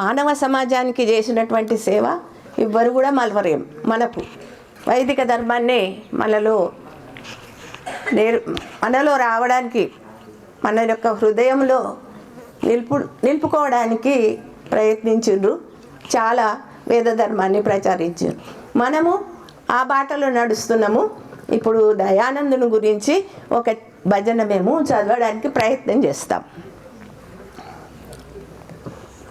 మానవ సమాజానికి చేసినటువంటి సేవ ఎవ్వరు కూడా మలవరేం మనకు వైదిక ధర్మాన్ని మనలో నేర్ మనలో రావడానికి మన యొక్క హృదయంలో నిలుపు నిలుపుకోవడానికి ప్రయత్నించిండ్రు. చాలా వేద ధర్మాన్ని ప్రచారించారు మనము ఆ బాటలో నడుస్తున్నాము. ఇప్పుడు దయానందుని గురించి ఒక భజన మేము చదవడానికి ప్రయత్నం చేస్తాం.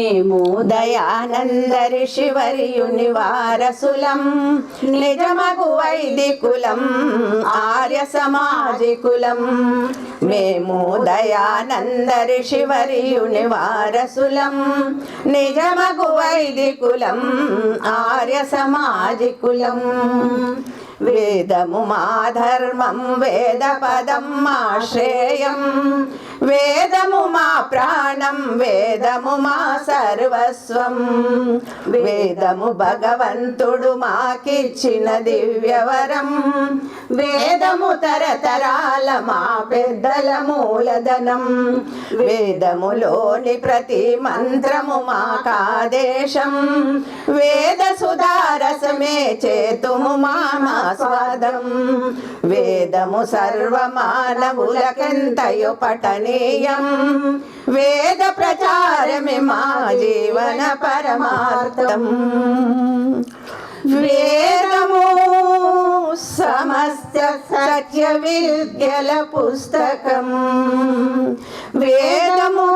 మేము దయానంద ఋషివర్యుని వారసులం నిజమగు వైదికులం ఆర్య సమాజికులం. మేము దయానంద ఋషివర్యుని వారసులం నిజమగు వైదికులం ఆర్య సమాజికులం. వేదము మా ధర్మం వేద పదం మా శ్రేయం. వేదము మా ప్రాణం వేదము మా సర్వస్వం. వేదము భగవంతుడు మాకిచ్చిన దివ్యవరం. వేదము తరతరాల మా పెద్దల మూలధనం. వేదములోని ప్రతి మంత్రము మాకాదేశం వేద సుధారసమే చేతుము మామాస్వాదం వేదము సర్వమానవులకెంతయు పఠని వేద ప్రచారమే మా జీవన పరమార్థం. వేదము సమస్త సత్య విద్యల పుస్తకం. వేదము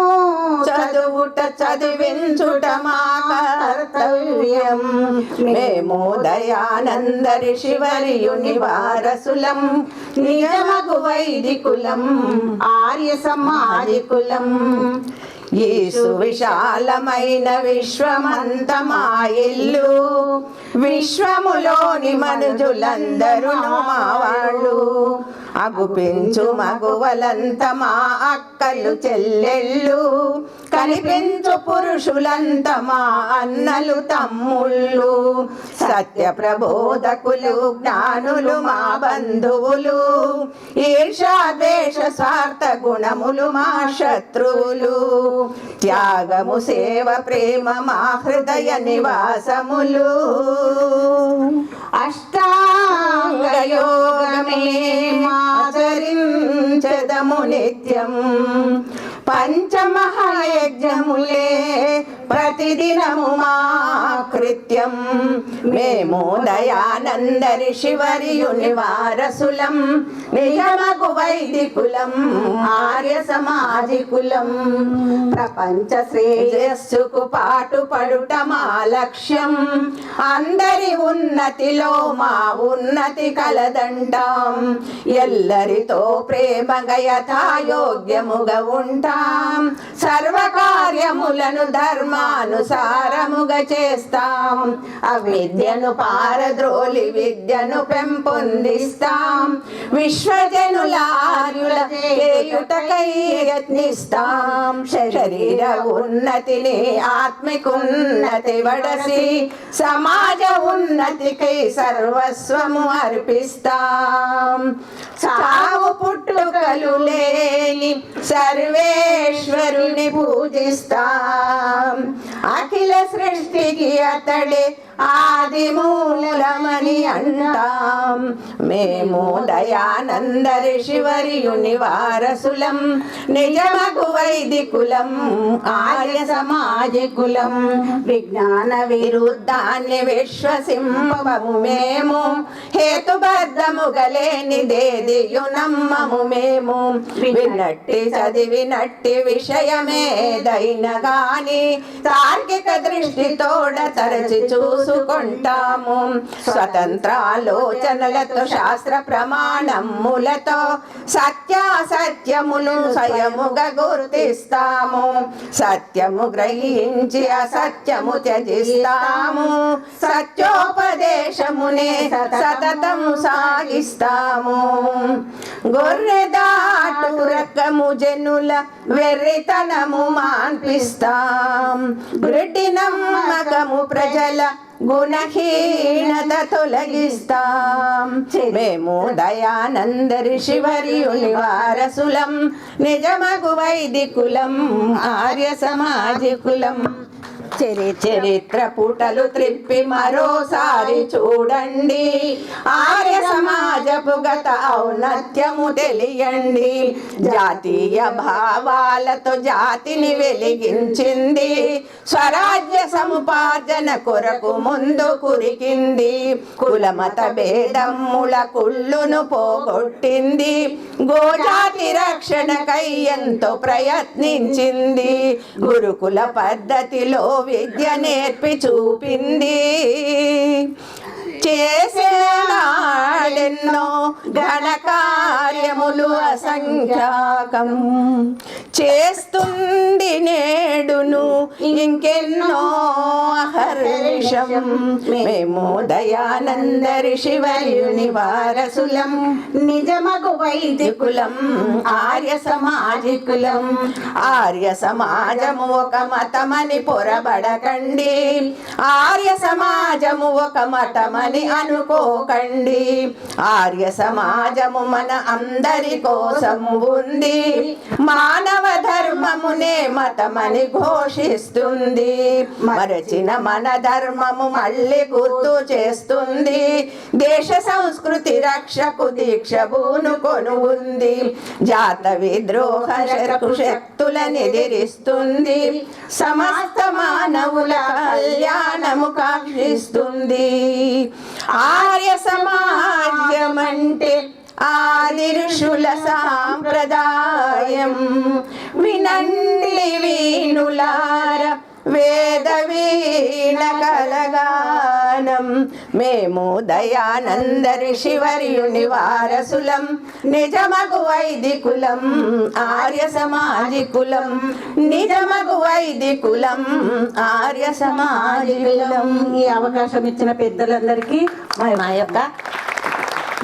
చదువుట చదివించుటమా కర్తవ్యం మేము దయానందరి శివరియుని వారసులం నిజమగు వైదికులం ఆర్య సమాజికులం ఈ సువిశాలమైన విశ్వమంత మా ఇల్లు విశ్వములోని మనుజులందరూ మా వాళ్ళు. అగుపించు మగువలంత మా అక్కలు చెల్లెళ్ళు. కనిపించు పురుషులంత మా అన్నలు తమ్ముళ్ళు. సత్య ప్రబోధకులు జ్ఞానులు మా బంధువులు. ఈర్షా దేశ స్వార్థ గుణములు మా శత్రువులు. త్యాగము సేవ ప్రేమ మా హృదయ నివాసములు. అష్టాంగయోగమే మాచరించదము నిత్యం. పంచమహాయజ్ఞములే ప్రతిదినము మా కృత్యం. మేము దయానందరి శివరియుని వారసులం నియమకు వైదికులం ఆర్య సమాజికులం ప్రపంచ శ్రేయస్సుకు పాటు పడుట మా లక్ష్యం. అందరి ఉన్నతిలో మా ఉన్నతి కలదంటాం. ఎల్లరితో ప్రేమగా యథాయోగ్యముగా ఉంటాం. సర్వకార్యములను ధర్మానుసారముగా చేస్తాం. అవిద్యను పారద్రోలి విద్యను పెంపొందిస్తాం. విశ్వజనులార్యుల చేయుటకై యత్నిస్తాం. శరీర ఉన్నతిని ఆత్మికున్నతి వడసి సమాజ ఉన్నతికై సర్వస్వము అర్పిస్తాం. సావు పుట్టుకలు లేని సర్వేశ్వరుని పూజిస్తాం. ಅಖಿಲ ಸೃಷ್ಟಿಗೆ ಅತಡೆ ಆದಿಮೂಲ రమణి అంటాం. మేము దయానంద ఋషివరియుని వారసులం నిజమగు వైదికులం ఆర్య సమాజికులం విజ్ఞాన విరుద్ధాన్ని విశ్వసింపము మేము. హేతుబద్ధము గలేనిదేదియు నమ్మము మేము. విన్నట్టి చదివినట్టి విషయమేదైన గాని. తార్కిక దృష్టితోడ తరచి చూసుకుంటాము. స్వతంత్రాలోచనలతో శాస్త్ర ప్రమాణములతో సత్యాసత్యములు స్వయముగా గుర్తిస్తాము. సత్యము గ్రహించి అసత్యము త్యజిస్తాము. సత్యోపదేశమునే సతతము సాగిస్తాము. గొర్రెదాటు రకము జనుల వెర్రితనము మాన్పిస్తాం. గుడ్డి నమ్మకము ప్రజల గుణహీనత తొలగిస్తాం. మేము దయానందరి ఋషివర్యుని వారసులం నిజమగు వైదికులం ఆర్య సమాజికులం చరి చరిత్ర పుటలు త్రిప్పి మరోసారి చూడండి. ఆర్య సమాజపు గత ఔన్నత్యము తెలియండి. జాతీయ భావాలతో జాతిని వెలిగించింది. స్వరాజ్య సముపార్జన కొరకు ముందు కురికింది. కులమత భేదముల కుళ్ళును పోగొట్టింది. గోజాతి రక్షణకై ఎంతో ప్రయత్నించింది. గురుకుల పద్ధతిలో విద్య నేర్పి చూపింది. చేసేనాడెన్నో ఘన కార్యములు అసంఖ్యాకం. చేస్తుంది నేడును ఇంకెన్నో అహర్నిశం. మేము దయానందరి శివయుని వారసులం. నిజమగు వైదికులం కులం ఆర్య సమాజికులం ఆర్య సమాజము ఒక మతమని పొరబడకండి. ఆర్య సమాజము ఒక మతమని అనుకోకండి. ఆర్య సమాజము మన అందరి కోసం ఉంది. మానవ ధర్మమునే మతమని ఘోషిస్తుంది. మరచిన మన ధర్మము మళ్ళీ గుర్తు చేస్తుంది. దేశ సంస్కృతి రక్షకు దీక్ష బూనుకొను ఉంది జాత విద్రోహ శరకు శక్తులను ఎదిరిస్తుంది. సమస్త మానవుల కళ్యాణము కాక్షిస్తుంది. ఆర్య సమాజమంటే ఆది ఋషుల సాంప్రదాయం. వినండి వీణులార వేద వీణ కలగానం. మేము దయానందరి ఋషివర్యుని వారసులం నిజమగు వైదికులం ఆర్య సమాజికులం నిజమగు వైదికులం ఆర్య సమాజికులం ఈ అవకాశం ఇచ్చిన పెద్దలందరికీ మా యొక్క